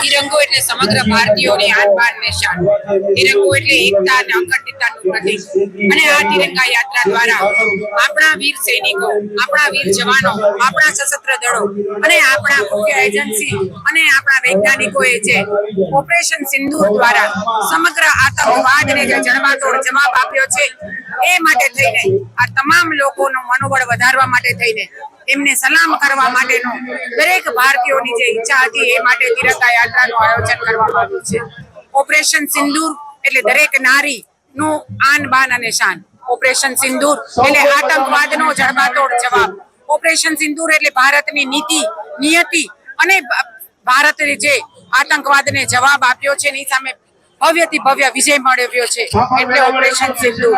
તિરંગો એટલે સમગ્ર ભારતીયોની આન ને શાન. તિરંગો એટલે એકતા અને અખંડિતતાનું પ્રતીક. અને આ તિરંગા યાત્રા દ્વારા આપણા વીર સૈનિકો, આપણા વીર જવાનો, આપણા સશસ્ત્ર દળો અને આપણા મુખ્ય એજન્સી અને આપણા વૈજ્ઞાનિકોએ જે ઓપરેશન સિંદૂર દ્વારા સમગ્ર આતંકવાદને જે જડબાતોડ જવાબ આપ્યો છે, એ માટે થઈને આ તમામ લોકોનું મનોબળ વધારવા માટે થઈને એમને સલામ કરવા માટેનો દરેક ભારતીયોની જે ઈચ્છા હતી એ માટે તિરંગા યાત્રાનું આયોજન કરવામાં આવ્યું છે. ઓપરેશન સિંદૂર એટલે દરેક નારી નું આન, બાન અને શાન. ઓપરેશન સિંદૂર એટલે આતંકવાદનો જડબાતોડ જવાબ. ઓપરેશન સિંદૂર એટલે ભારતની નીતિ, નિયતિ અને ભારત જે આતંકવાદને જવાબ આપ્યો છે એની સામે ભવ્યથી ભવ્ય વિજય મેળવ્યો છે. એટલે ઓપરેશન સિંધુ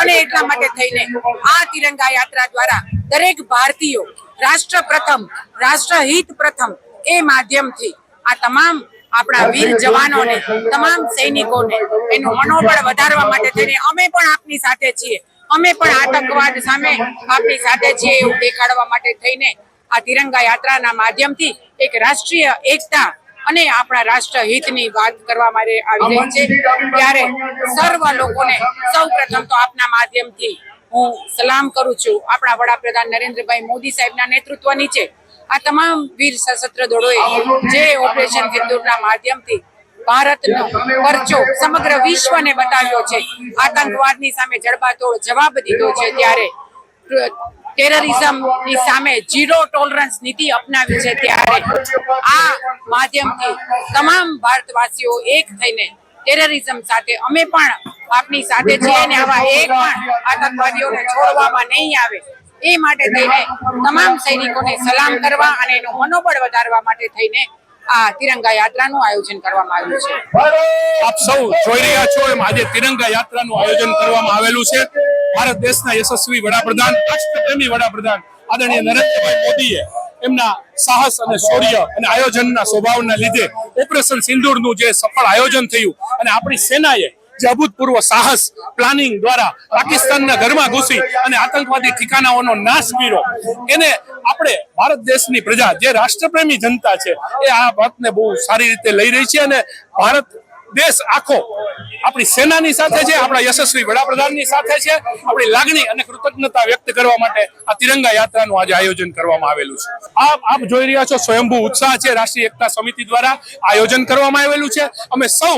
અને એટલા માટે થઈને આ તિરંગા યાત્રા દ્વારા દરેક ભારતીયો રાષ્ટ્ર પ્રથમ રાષ્ટ્રહિત પ્રથમ એ માધ્યમથી આ તમામ આપણા વીર જવાનોને તમામ સૈનિકોને એનું મનોબળ વધારવા માટે થઈને અમે પણ આપની સાથે છીએ. અમે પણ આતંકવાદ સામે આપની સાથે છીએ એવું દેખાડવા માટે થઈને આ તિરંગા યાત્રાના માધ્યમથી એક રાષ્ટ્રીય એકતા અને આપણા રાષ્ટ્ર હિતની વાત કરવા માટે આવી રહી છે. ત્યારે સર્વ લોકોને સૌ પ્રથમ તો આપના માધ્યમથી હું સલામ કરું છું આપણા વડાપ્રધાન નરેન્દ્રભાઈ મોદી સાહેબના નેતૃત્વ નીચે. આ તમામ વીર સશસ્ત્ર દળોએ જે ઓપરેશન સિંદૂરના માધ્યમથી ભારતનો પરચો સમગ્ર વિશ્વને બતાવ્યો છે. આતંકવાદની સામે જડબાતોડ જવાબ દીધો છે ત્યારે ટેરરિઝમની સામે ઝીરો ટોલરન્સ નીતિ અપનાવી છે ત્યારે. આ માધ્યમથી તમામ ભારતવાસીઓ એક થઈને ટેરરિઝમ સાથે અમે પણ આપની સાથે છીએ અને આવા એક પણ આતંકવાદીઓને છોડવામાં નહીં આવે. એ માટે થઈને તમામ સૈનિકોને સલામ કરવા અને એનું મનોબળ વધારવા માટે થઈને આ તિરંગા યાત્રાનું આયોજન કરવામાં આવ્યું છે. આપ સૌ જોઈ રહ્યા છો એમ આયોજન કરવામાં આવેલું છે. ભારત દેશના યશસ્વી વડાપ્રધાન વડાપ્રધાન આદરણીય નરેન્દ્રભાઈ મોદીએ એમના સાહસ અને શૌર્ય અને આયોજનના સ્વભાવના લીધે ઓપરેશન સિંદૂરનું જે સફળ આયોજન થયું અને આપણી સેનાએ જે અભૂતપૂર્વ સાહસ, પ્લાનિંગ દ્વારા પાકિસ્તાનના ઘરમાં ઘૂસી અને આતંકવાદી ઠિકાનાઓનો નાશ કર્યો. એને આપણે ભારત દેશની પ્રજા, જે રાષ્ટ્રપ્રેમી જનતા છે, એ આ વાતને બહુ સારી રીતે લઈ રહી છે અને ભારત દેશ આખો આપણી સેનાની સાથે છે, આપણા યશસ્વી વડાપ્રધાનની સાથે છે. આપણી લાગણી અને કૃતજ્ઞતા વ્યક્ત કરવા માટે આ તિરંગા યાત્રાનું આજે આયોજન કરવામાં આવેલું છે. આપ આપ જોઈ રહ્યા છો, સ્વયંભૂ ઉત્સાહ છે રાષ્ટ્રીય એકતા સમિતિ દ્વારા આયોજન કરવામાં આવેલું છે. અમે સૌ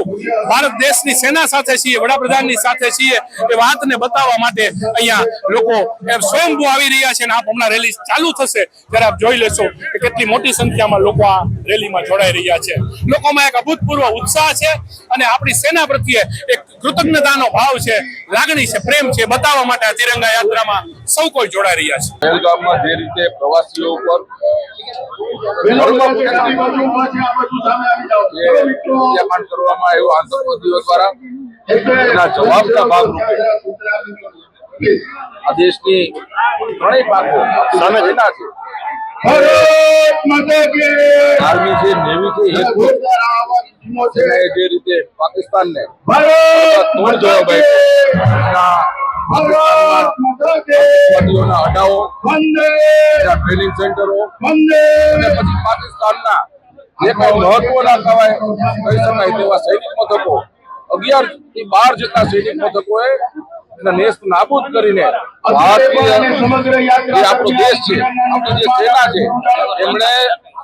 ભારત દેશની સેના સાથે છીએ, વડાપ્રધાનની સાથે છીએ. એ વાતને બતાવવા માટે અહીંયા લોકો સ્વયંભૂ આવી રહ્યા છે અને આપ હમણાં રેલી ચાલુ થશે ત્યારે આપ જોઈ લેશો કે કેટલી મોટી સંખ્યામાં લોકો આ રેલીમાં જોડાઈ રહ્યા છે. લોકોમાં એક અભૂતપૂર્વ ઉત્સાહ છે અને આપણી સેના પ્રત્યે એક કૃતજ્ઞતાનો ભાવ છે લાગણી છે પ્રેમ છે બતાવવા માટે આ તિરંગા યાત્રામાં સૌ કોઈ જોડાઈ રહ્યા છે. પહેલગામમાં જે રીતે પ્રવાસીઓ ઉપર કરવામાં આવ્યો આતંકવાદીઓ દ્વારા એના જવાબના ભાગરૂપે આ દેશની ત્રણેય પાકો સામે છે. આર્મી છે નેવી છે એર ફોર્સ સેનાએ જે રીતે પાકિસ્તાનને. તોડ જવાબ આપ્યો અડાઓ ટ્રેનિંગ સેન્ટરો અને પછી પાકિસ્તાનના જે કઈ મહત્વના કહેવાય કહી શકાય તેવા સૈનિક મથકો અગિયારથી બાર જેટલા સૈનિક મથકોએ એના નેસ્ત નાબૂદ કરીને ભારતીય જે આપણો દેશ છે આપણો જે સેના છે એમણે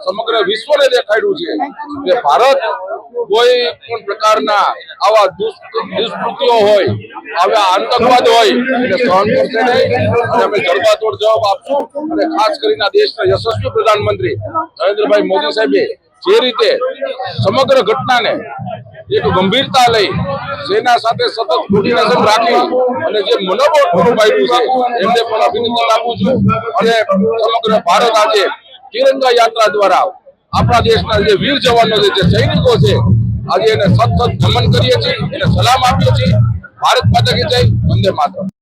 સમગ્ર વિશ્વને દેખાડ્યું છે કે ભારત કોઈ પણ પ્રકારના આવા દુષ્ક- દુષ્કૃત્યો હોય આવા આતંકવાદ હોય એને સહન કરશે નહીં. અને અમે જડબાતોડ જવાબ આપશું. અને ખાસ કરીને દેશના યશસ્વી પ્રધાનમંત્રી નરેન્દ્રભાઈ મોદી સાહેબે જે રીતે સમગ્ર ઘટનાને એક ગંભીરતા લઈ સેના સાથે સતત કોર્ડિનેશન રાખી અને જે મનોબળ પૂરું પાડ્યું છે, એમને પણ અભિનંદન આપું છું. અને સમગ્ર ભારત આજે તિરંગા યાત્રા દ્વારા આપણા દેશના જે વીર જવાનો જે સૈનિકો છે, આજે એને સતત નમન કરીએ છીએ, એને સલામ આપીએ છીએ. ભારત માતા કી જય, વંદે માતરમ.